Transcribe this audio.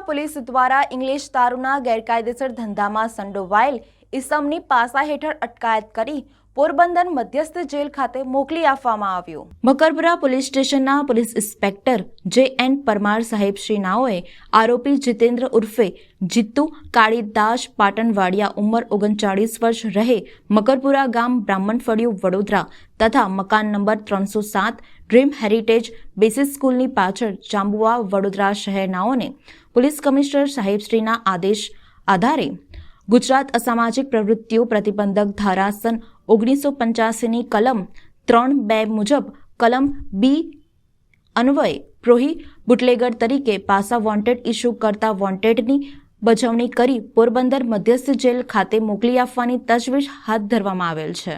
Police દ્વારા English દારૂના ગેરકાયદેસર ધંધામાં સંડોવાયેલ ઇસમની પાસા હેઠળ અટકાયત કરી પોરબંદર મધ્યસ્થ જેલ ખાતે મોકલી આપવામાં આવ્યું. મકરપુરા પોલીસ સ્ટેશનના police inspector J N Parmar સાહેબ શ્રી નાઓએ આરોપી જીતેન્દ્ર ઉર્ફે જીતુ કાળીદાસ પાટણવાડિયા ઉંમર ઓગણચાળીસ વર્ષ રહે મકરપુરા ગામ બ્રાહ્મણફળિયું વડોદરા તથા મકાન નંબર ત્રણસો સાત ડ્રીમ હેરિટેજ બેસિસ સ્કૂલની પાછળ જાંબુવા વડોદરા શહેરનાઓને પોલીસ કમિશનર સાહેબશ્રીના આદેશ આધારે ગુજરાત અસામાજિક પ્રવૃત્તિઓ પ્રતિબંધક ધારા સન ઓગણીસો પંચ્યાસીની કલમ ત્રણ બે મુજબ કલમ બી અન્વયે પ્રોહી બુટલેગર તરીકે પાસા વોન્ટેડ ઇસ્યુ કરતા વોન્ટેડની બજવણી કરી પોરબંદર મધ્યસ્થ જેલ ખાતે મોકલી આપવાની તજવીજ હાથ ધરવામાં આવેલ છે.